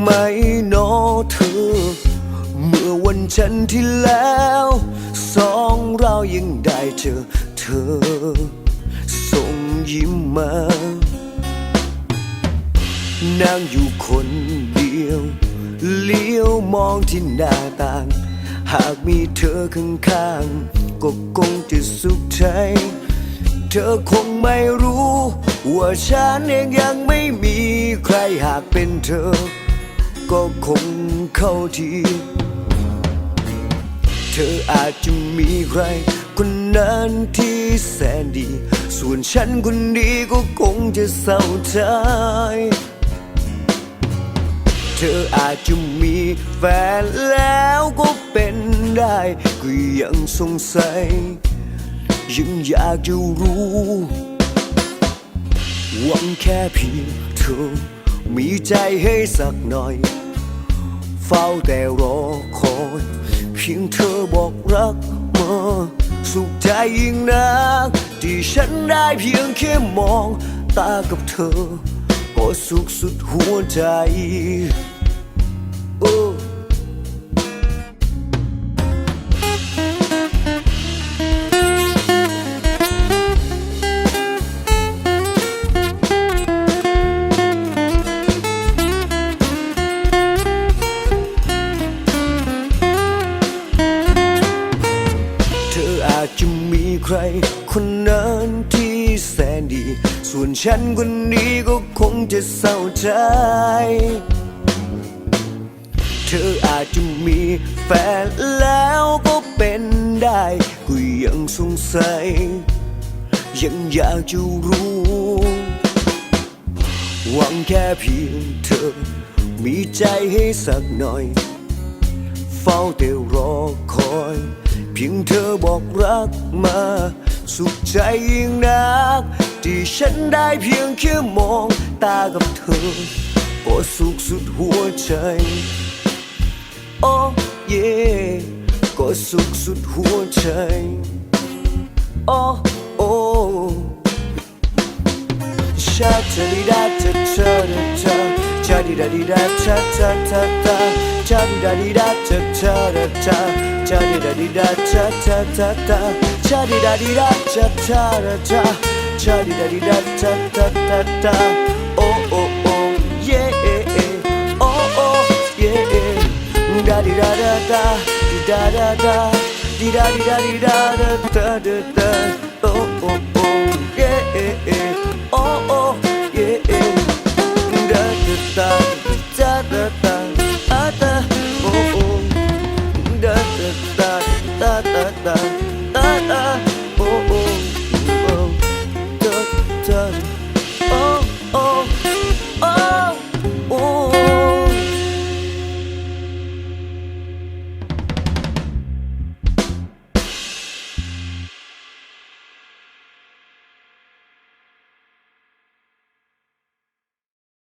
ไหมนอเธอ เมื่อวันฉันที่แล้ว สองเรายังได้เจอเธอ ส่งยิ้มมานั่งอยู่คนเดียว เลี้ยวมองที่หน้าต่าง หากมีเธอข้างๆก็คงจะสุขใจ เธอคงไม่รู้ ว่าฉันเองยังไม่มีใครหากเป็นเธอ ก็คงเข้าที เธออาจจะมีใคร คนนั้นที่แสนดี ส่วนฉันคนดีก็คงจะเศร้าใจเธออาจจะมีแฟนแล้วก็เป็นได้ก็ยังสงสัย ยังอยากจะรู้หวังแค่เพียงเธอ มีใจให้สักหน่อย เฝ้าแต่รอคอย เพียงเธอบอกรักมาสุขใจยิ่งนัก ที่ฉันได้เพียงแค่มอง ตากับเธอ ก็สุขสุดหัวใจาจจะมีใคร คนนั้นที่แสนดี ส่วนฉันคนนี้ก็คงจะเศร้าใจ เธออาจจะมีแฟนแล้วก็เป็นได้ก็ยังสงสัย ยังอยากจะรู้ หวังแค่เพียงเธอ มีใจให้สักหน่อย เฝ้าแต่รอคอย พียงเธอบอกรักมา สุขใจยิ่งนัก ที่ฉันได้เพียงแค่มองตากับเธอ ก็สุขสุดหัวใจ โอ้เย่ก็สุขสุดหัวใจ โอ้โอ้ชาชาดิดาชาชาดาชาชาดิ ดาดิดาชาชาชาชาชาดิดาดิดาชาชาดาชาชาดิดาดิดาชาชาชาชาชาดิดาดิดาชาชาดาชาชาดิดาดิดาชาชาชาชา datang Kita datang Ada bohong oh. Kita datang Kita datang ta datang